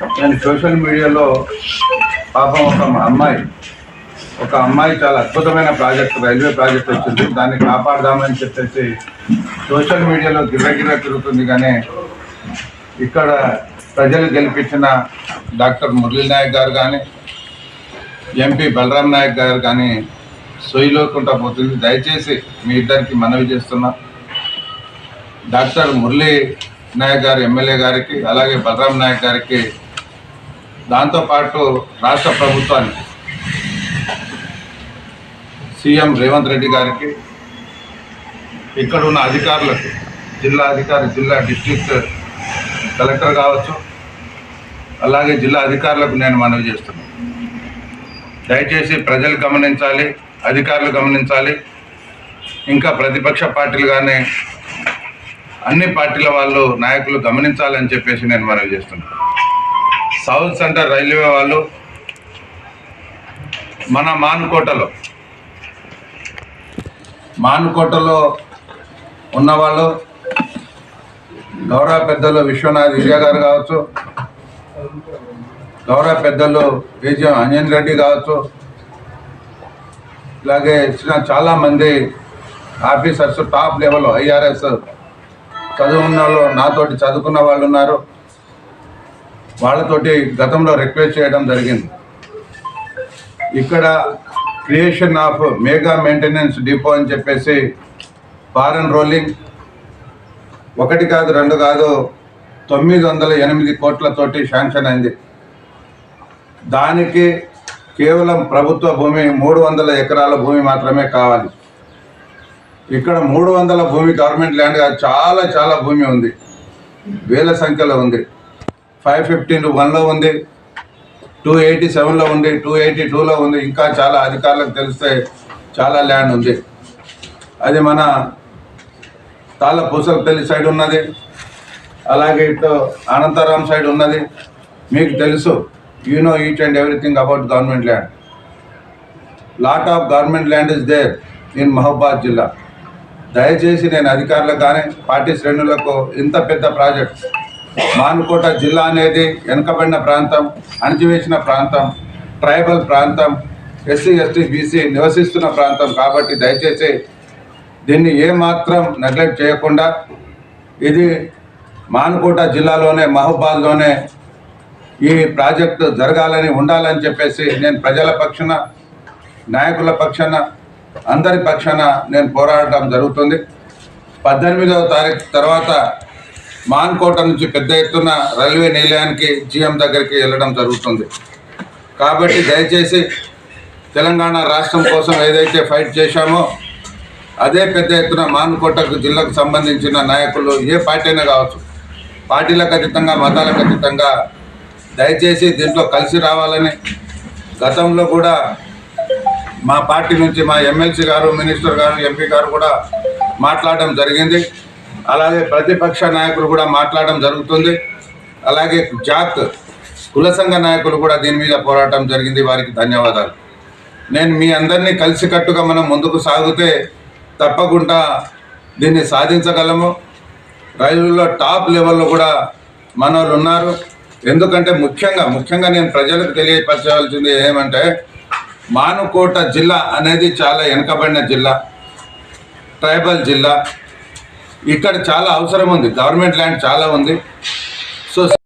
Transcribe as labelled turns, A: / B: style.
A: నేను సోషల్ మీడియాలో పాపం ఒక అమ్మాయి ఒక అమ్మాయి చాలా అద్భుతమైన ప్రాజెక్ట్ రైల్వే ప్రాజెక్ట్ వచ్చింది. దాన్ని కాపాడదామని చెప్పేసి సోషల్ మీడియాలో గిర్రగిర్ర తిరుగుతుంది. కానీ ఇక్కడ ప్రజలు గెలిపించిన డాక్టర్ మురళీ నాయక్ గారు కానీ ఎంపీ బలరాం నాయక్ గారు కానీ సొయ్యిలోకుంటా పోతుంది. దయచేసి మీ ఇద్దరికి మనవి చేస్తున్నా. డాక్టర్ మురళీ నాయక్ గారు ఎమ్మెల్యే గారికి అలాగే బలరాం నాయక్ గారికి దాంతోపాటు రాష్ట్ర ప్రభుత్వానికి సీఎం రేవంత్ రెడ్డి గారికి ఇక్కడ ఉన్న అధికారులకు జిల్లా అధికారి జిల్లా డిస్ట్రిక్ట్ కలెక్టర్ కావచ్చు అలాగే జిల్లా అధికారులకు నేను మనవి చేస్తున్నాను. దయచేసి ప్రజలు గమనించాలి అధికారులు గమనించాలి. ఇంకా ప్రతిపక్ష పార్టీలు కానీ అన్ని పార్టీల వాళ్ళు నాయకులు గమనించాలని చెప్పేసి నేను మనవి చేస్తున్నాను. సౌత్ సెంటర్ రైల్వే వాళ్ళు మన మాన్కోటలో మాన్కోటలో ఉన్నవాళ్ళు గౌరవ పెద్దలు విశ్వనాథ్ విజయ గారు కావచ్చు గౌరవ పెద్దలు విజయం అంజన్ రెడ్డి కావచ్చు ఇలాగే ఇచ్చిన చాలామంది ఆఫీసర్స్ టాప్ లెవెల్ ఐఆర్ఎస్ చదువున్న వాళ్ళు నాతోటి చదువుకున్న వాళ్ళు ఉన్నారు. వాళ్ళతోటి గతంలో రిక్వెస్ట్ చేయడం జరిగింది. ఇక్కడ creation of mega maintenance depot అని చెప్పేసి ఫారెన్ రోలింగ్ ఒకటి కాదు రెండు కాదు తొమ్మిది వందల ఎనిమిది కోట్లతోటి శాంక్షన్ అయింది. దానికి కేవలం ప్రభుత్వ భూమి మూడు వందల ఎకరాల భూమి మాత్రమే కావాలి. ఇక్కడ మూడు వందల భూమి గవర్నమెంట్ ల్యాండ్ కాదు చాలా చాలా భూమి ఉంది. వేల సంఖ్యలో ఉంది. ఫైవ్ ఫిఫ్టీన్ వన్లో ఉంది టూ ఎయిటీ సెవెన్లో ఉంది టూ ఎయిటీ టూలో ఉంది. ఇంకా చాలా అధికారులకు తెలిస్తే చాలా ల్యాండ్ ఉంది. అది మన తాళ్ళ పూసలపల్లి సైడ్ ఉన్నది. అలాగే ఇటు అనంతరం సైడ్ ఉన్నది. మీకు తెలుసు you know each and everything about government land lot of government land is there in Mahabad జిల్లా. దయచేసి నేను అధికారులకు కానీ పార్టీ శ్రేణులకు ఇంత పెద్ద ప్రాజెక్ట్ మానుకోట జిల్లా అనేది వెనుకబడిన ప్రాంతం అణచివేసిన ప్రాంతం ట్రైబల్ ప్రాంతం ఎస్సీ ఎస్టీ బీసీ నివసిస్తున్న ప్రాంతం కాబట్టి దయచేసి దీన్ని ఏమాత్రం నెగ్లెక్ట్ చేయకుండా ఇది మానుకోట జిల్లాలోనే మహబాద్లోనే ఈ ప్రాజెక్టు జరగాలని ఉండాలని చెప్పేసి నేను ప్రజల పక్షాన నాయకుల పక్షాన అందరి పక్షాన నేను పోరాడటం జరుగుతుంది. పద్దెనిమిదవ తారీఖు తర్వాత మాన్కోట నుంచి పెద్ద ఎత్తున రైల్వే నిలయానికి జీఎం దగ్గరికి వెళ్ళడం జరుగుతుంది. కాబట్టి దయచేసి తెలంగాణ రాష్ట్రం కోసం ఏదైతే ఫైట్ చేశామో అదే పెద్ద ఎత్తున మాన్కోటకు జిల్లాకు సంబంధించిన నాయకులు ఏ పార్టీ అయినా కావచ్చు పార్టీలకు అతీతంగా మతాలకు అతీతంగా దయచేసి దీంట్లో కలిసి రావాలని గతంలో కూడా మా పార్టీ నుంచి మా ఎమ్మెల్సీ గారు మినిస్టర్ గారు ఎంపీ గారు కూడా మాట్లాడడం జరిగింది. అలాగే ప్రతిపక్ష నాయకులు కూడా మాట్లాడడం జరుగుతుంది. అలాగే జాత్ కుల సంఘ నాయకులు కూడా దీని మీద పోరాటం జరిగింది. వారికి ధన్యవాదాలు. నేను మీ అందరినీ కలిసికట్టుగా మనం ముందుకు సాగితే తప్పకుండా దీన్ని సాధించగలము. రైలులో టాప్ లెవెల్లో కూడా మన వాళ్ళు ఉన్నారు. ఎందుకంటే ముఖ్యంగా ముఖ్యంగా నేను ప్రజలకు తెలియపరచవలసింది ఏమంటే మానుకోట జిల్లా అనేది చాలా వెనుకబడిన జిల్లా ట్రైబల్ జిల్లా. ఇక్కడ చాలా అవసరం ఉంది. గవర్నమెంట్ ల్యాండ్ చాలా ఉంది. సో